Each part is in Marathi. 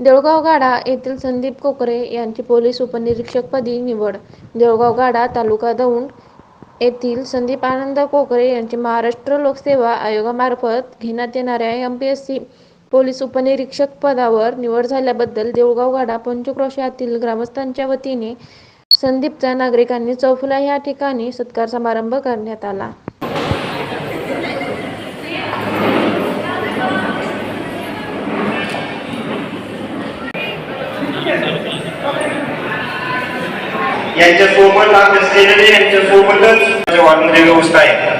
देऊळगाव गाडा येथील संदीप कोकरे यांची पोलीस उपनिरीक्षकपदी निवड. देऊळगाव गाडा तालुका दौंड येथील संदीप आनंद कोकरे यांची महाराष्ट्र लोकसेवा आयोगामार्फत घेण्यात येणाऱ्या M P S C police उपनिरीक्षक पदावर निवड झाल्याबद्दल देऊळगाव गाडा पंचक्रोशातील ग्रामस्थांच्या वतीने संदीपचा नागरिकांनी चौफुला या ठिकाणी सत्कार समारंभ करण्यात आला. यांच्यासोबत अभ्यास केलेले यांच्यासोबतच वाढणारी व्यवस्था आहे.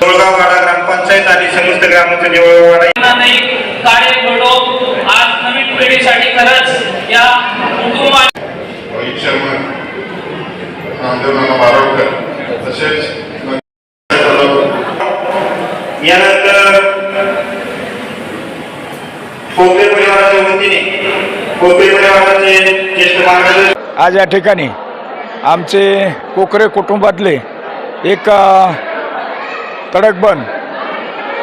देऊळगाव वाडा ग्रामपंचायत आणि समस्त ग्रामाचं देऊळगाव वाडा नाही कार्य घडो आज नवीन पिढीसाठी खरंच या कुटुंबा रोहित शर्मा नामदेवनाना बारावकर तसेच यानंतर कोकरे परिवाराच्या वतीने कोकरे परिवाराचे ज्येष्ठ मार्गदर्शक आज या ठिकाणी आमचे कोकरे कुटुंबातले एक तडकबन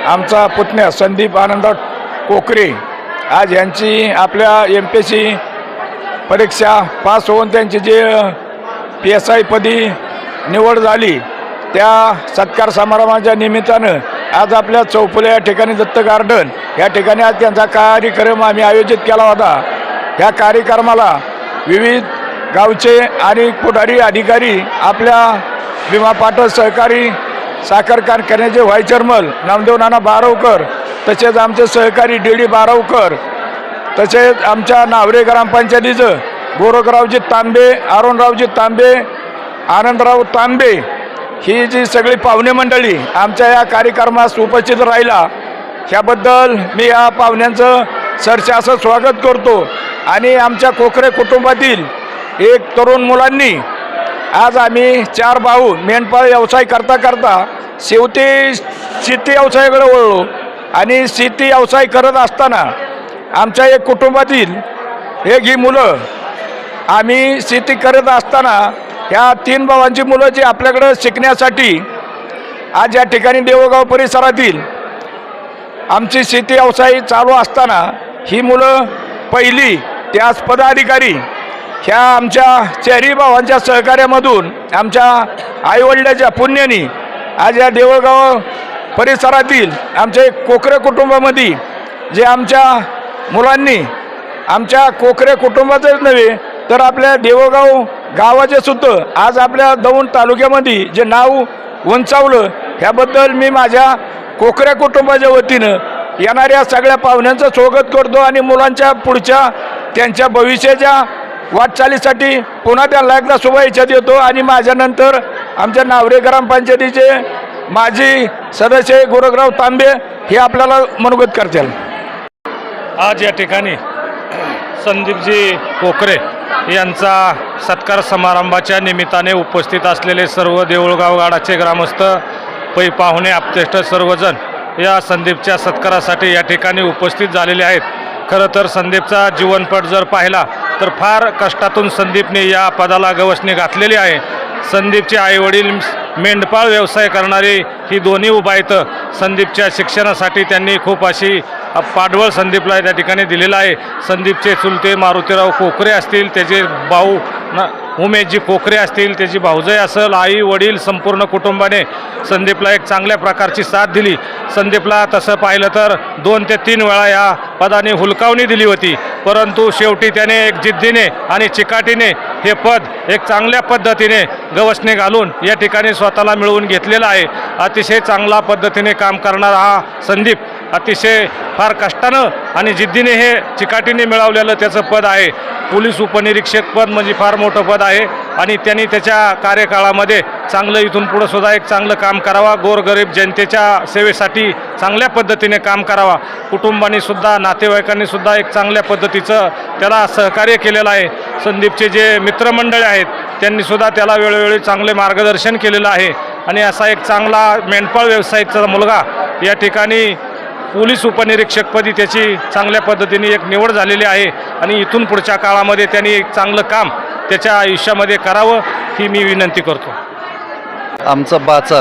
आमचा पुतण्या संदीप आनंद कोकरे आज यांची आपल्या एम पी सी परीक्षा पास होऊन त्यांची जे पी एस आयपदी निवड झाली त्या सत्कार समारंभाच्या निमित्तानं आज आपल्या चौफुल्या या ठिकाणी दत्त गार्डन या ठिकाणी आज त्यांचा कार्यक्रम आम्ही आयोजित केला होता. ह्या कार्यक्रमाला विविध गावचे आणि पुढारी अधिकारी आपल्या विमा पाटल सहकारी साखर कारखान्याचे व्हाईस चेअरमन नामदेव नाना बारवकर तसेच आमचे सहकारी डी डी बारवकर तसेच आमच्या नावरे ग्रामपंचायतीचं गोरखरावजी तांबे अरुणरावजी तांबे आनंदराव तांबे ही जी सगळी पाहुणे मंडळी आमच्या या कार्यक्रमास उपस्थित राहिला ह्याबद्दल मी या पाहुण्यांचं सरसे असं स्वागत करतो आणि आमच्या कोकरे कुटुंबातील एक तरुण मुलांनी आज आम्ही चार भाऊ मेंढपाळ व्यवसाय करता करता शेवटी शेती व्यवसायाकडे वळलो. आणि शेती व्यवसाय करत असताना आमच्या एक कुटुंबातील एक ही मुलं आम्ही शेती करत असताना ह्या तीन भावांची मुलं जी आपल्याकडं शिकण्यासाठी आज या ठिकाणी देवगाव परिसरातील आमची शेती व्यवसाय चालू असताना ही मुलं पहिली त्यास पदाधिकारी ह्या आमच्या चेहरी भावांच्या सहकार्यामधून आमच्या आईवडिलाच्या पुण्याने आज या देवळगाव परिसरातील आमच्या कोकरे कुटुंबामध्ये जे आमच्या मुलांनी आमच्या कोकरे कुटुंबाचंच नव्हे तर आपल्या देवगाव गावाचे सुद्धा आज आपल्या दौंड तालुक्यामध्ये जे नाव उंचावलं ह्याबद्दल मी माझ्या कोकऱ्या कुटुंबाच्या वतीनं येणाऱ्या सगळ्या पाहुण्यांचं स्वागत करतो आणि मुलांच्या पुढच्या त्यांच्या भविष्याच्या वाटचालीसाठी पुन्हा त्यांना एकदा शुभेच्छा देतो आणि माझ्यानंतर आमच्या नावरे ग्रामपंचायतीचे माजी सदस्य गोरखराव तांबे हे आपल्याला मनोगत करतील. आज या ठिकाणी संदीपजी कोकरे यांचा सत्कार समारंभाच्या निमित्ताने उपस्थित असलेले सर्व देऊळगाव गाडाचे ग्रामस्थ पै पाहुणे आपतेष्ट सर्वजण या संदीपच्या सत्कारासाठी या ठिकाणी उपस्थित झालेले आहेत. खरं तर संदीपचा जीवनपट जर पाहिला तर फार कष्टातून संदीपने या पदाला गवसणी घातलेली आहे. संदीपचे आईवडील मेंढपाळ व्यवसाय करणारे ही दोन्ही उभायत संदीपच्या शिक्षणासाठी त्यांनी खूप अशी पाडवळ संदीपला त्या ठिकाणी दिलेलं आहे. संदीपचे चुलते मारुतीराव कोकरे असतील त्याचे भाऊ न उमेशजी कोकरे असतील त्याची भाऊजय असेल आई वडील संपूर्ण कुटुंबाने संदीपला एक चांगल्या प्रकारची साथ दिली. संदीपला तसं पाहिलं तर दोन ते तीन वेळा या पदाने हुलकावणी दिली होती. परंतु शेवटी त्याने एक जिद्दीने आणि चिकाटीने हे पद एक चांगल्या पद्धतीने गवसणे घालून या ठिकाणी स्वतःला मिळवून घेतलेलं आहे. अतिशय चांगला पद्धतीने काम करणारा हा संदीप अतिशय फार कष्टानं आणि जिद्दीने हे चिकाटीने मिळवलेलं त्याचं पद आहे. पोलीस उपनिरीक्षक पद म्हणजे फार मोठं पद आहे. आणि त्यांनी त्याच्या कार्यकाळामध्ये चांगलं इथून पुढं सुद्धा एक चांगलं काम करावा. गोरगरीब जनतेच्या सेवेसाठी चांगल्या पद्धतीने काम करावा. कुटुंबाने सुद्धा नातेवाईकांनी सुद्धा एक चांगल्या पद्धतीचं त्याला सहकार्य केलेलं आहे. संदीपचे जे मित्रमंडळी आहेत त्यांनी सुद्धा त्याला वेळोवेळी चांगले मार्गदर्शन केलेलं आहे. आणि असा एक चांगला मेंढपाळ व्यवसायाचा मुलगा या ठिकाणी पोलीस उपनिरीक्षकपदी त्याची चांगल्या पद्धतीने एक निवड झालेली आहे आणि इथून पुढच्या काळामध्ये त्यांनी एक चांगलं काम त्याच्या आयुष्यामध्ये करावं ही मी विनंती करतो. आमचा बाचा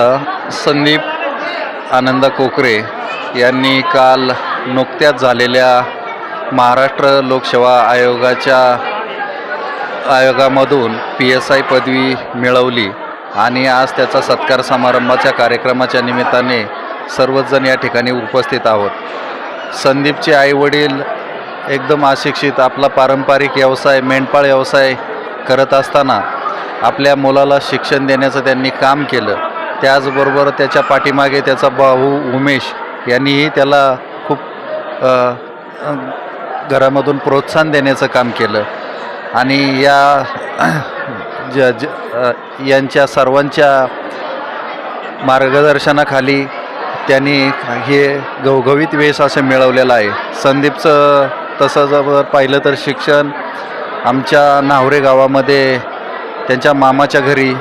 संदीप आनंद कोकरे यांनी काल नुकत्याच झालेल्या महाराष्ट्र लोकसेवा आयोगाच्या आयोगामधून पी एस आय पदवी मिळवली आणि आज त्याचा सत्कार समारंभाच्या कार्यक्रमाच्या निमित्ताने सर्वच जण या ठिकाणी उपस्थित आहोत. संदीपचे आईवडील एकदम अशिक्षित आपला पारंपरिक व्यवसाय मेंढपाळ व्यवसाय करत असताना आपल्या मुलाला शिक्षण देण्याचं त्यांनी काम केलं. त्याचबरोबर त्याच्या पाठीमागे त्याचा भाऊ उमेश यांनीही त्याला खूप घरामधून प्रोत्साहन देण्याचं काम केलं. आणि या ज ज यांच्या सर्वांच्या मार्गदर्शनाखाली त्यांनी हे घवघवीत वेश असं मिळवलेलं आहे. संदीपचं तसं जर पाहिलं तर शिक्षण आमच्या नावरे गावामध्ये त्यांच्या मामाच्या घरी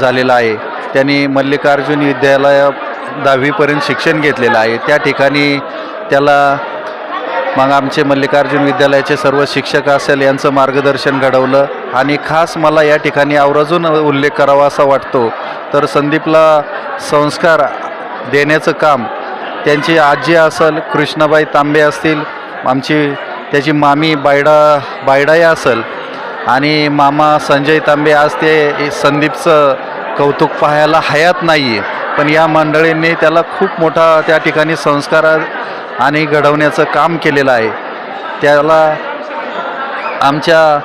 झालेलं आहे. त्यांनी मल्लिकार्जुन विद्यालय दहावीपर्यंत शिक्षण घेतलेलं आहे. त्या ठिकाणी त्याला मग आमचे मल्लिकार्जुन विद्यालयाचे सर्व शिक्षक असेल यांचं मार्गदर्शन घडवलं. आणि खास मला या ठिकाणी आवर्जून उल्लेख करावा असा वाटतो. तर संदीपला संस्कार देण्याचं काम. त्यांची आजी असेल कृष्णाबाई तांबे असतील आमची त्याची मामी बायडा बायडाई असेल आणि मामा संजय तांबे आज ते संदीपचं कौतुक पाहायला हयात नाही आहे पण या मंडळींनी त्याला खूप मोठा त्या ठिकाणी संस्कार आणि घडवण्याचं काम केलेलं आहे. त्याला आमच्या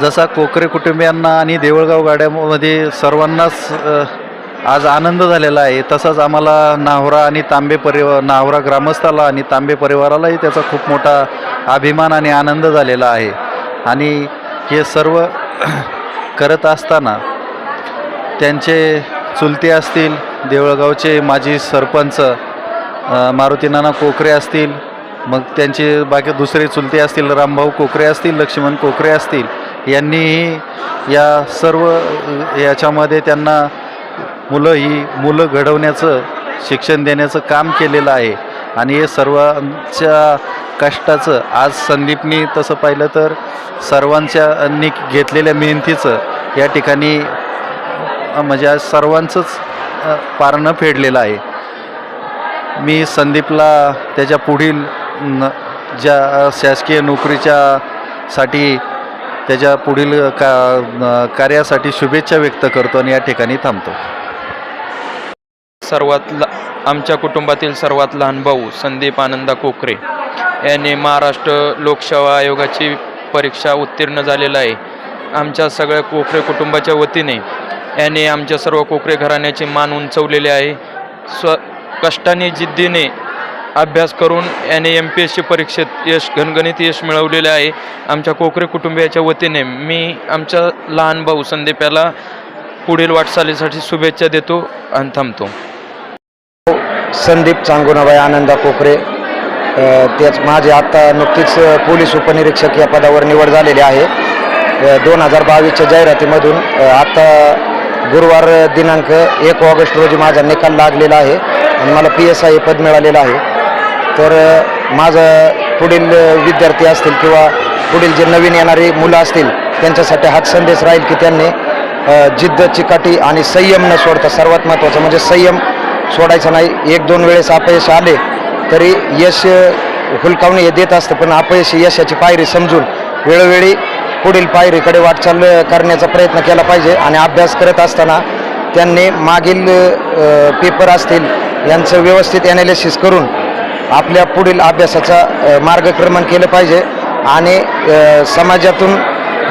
जसा कोकरे कुटुंबियांना आणि देवळगाव गाड्यामध्ये सर्वांनाच आज आनंद झालेला आहे. तसंच आम्हाला नाहोरा आणि तांबे परिवार नाहोरा ग्रामस्थाला आणि तांबे परिवारालाही त्याचा खूप मोठा अभिमान आणि आनंद झालेला आहे. आणि हे सर्व करत असताना त्यांचे चुलते असतील देवळगावचे माजी सरपंच मारुतीनाना कोकरे असतील मग त्यांचे बाकी दुसरे चुलते असतील रामभाऊ कोकरे असतील लक्ष्मण कोकरे असतील यांनीही या सर्व याच्यामध्ये त्यांना मुलं ही मुलं घडवण्याचं शिक्षण देण्याचं काम केलेलं आहे. आणि हे सर्वांच्या कष्टाचं आज संदीपनी तसं पाहिलं तर सर्वांच्या घेतलेल्या मेहनतीचं या ठिकाणी म्हणजे आज सर्वांचंच पारणं फेडलेलं आहे. मी संदीपला त्याच्या पुढील न ज्या शासकीय नोकरीच्या साठी त्याच्या पुढील का कार्यासाठी शुभेच्छा व्यक्त करतो आणि या ठिकाणी थांबतो. सर्वात ला आमच्या कुटुंबातील सर्वात लहान भाऊ संदीप आनंदा कोकरे. याने महाराष्ट्र लोकसेवा आयोगाची परीक्षा उत्तीर्ण झालेला आहे. आमच्या सगळ्या कोकरे कुटुंबाच्या वतीने याने आमच्या सर्व कोकरे घराण्याची मान उंचवलेली आहे. स्व कष्टाने जिद्दीने अभ्यास करून याने एम पी एस सी परीक्षेत यश घनगणित यश मिळवलेले आहे. आमच्या कोकरे कुटुंबियाच्या वतीने मी आमच्या लहान भाऊ संदीप याला पुढील वाटचालीसाठी शुभेच्छा देतो आणि थांबतो. संदीप चांगुणाबाई आनंदा कोकरे त्याच माझे आत्ता नुकतीच पोलीस उपनिरीक्षक या पदावर निवड झालेली आहे. दोन हजार बावीसच्या जाहिरातीमधून आत्ता गुरुवार दिनांक एक ऑगस्ट रोजी माझा निकाल लागलेला आहे आणि मला पी एस आय पद मिळालेलं आहे. तर माझं पुढील विद्यार्थी असतील किंवा पुढील जे नवीन येणारी मुलं असतील त्यांच्यासाठी हाच संदेश राहील की त्यांनी जिद्द चिकाटी आणि संयम न सोडता सर्वात महत्त्वाचं म्हणजे संयम सोडायचं नाही. एक दोन वेळेस अपयश आले तरी यश हुलकावणे हे देत असतं पण अपयश यशाची पायरी समजून वेळोवेळी पुढील पायरीकडे वाटचाल करण्याचा प्रयत्न केला पाहिजे. आणि अभ्यास करत असताना त्यांनी मागील पेपर असतील यांचं व्यवस्थित ॲनालिसिस करून आपल्या पुढील अभ्यासाचा मार्गक्रमण केलं पाहिजे. आणि समाजातून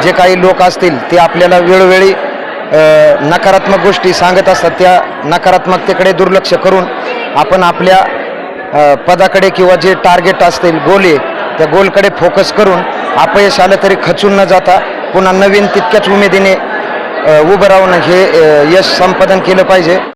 जे काही लोक असतील ते आपल्याला वेळोवेळी नकारात्मक गोष्टी सांगत असतात त्या नकारात्मकतेकडे दुर्लक्ष करून आपण आपल्या पदाकडे किंवा जे टार्गेट असतील गोले त्या गोलकडे फोकस करून अपयश आलं तरी खचून न जाता पुन्हा नवीन तितक्याच उमेदीने उभं राहून हे यश संपादन केलं पाहिजे.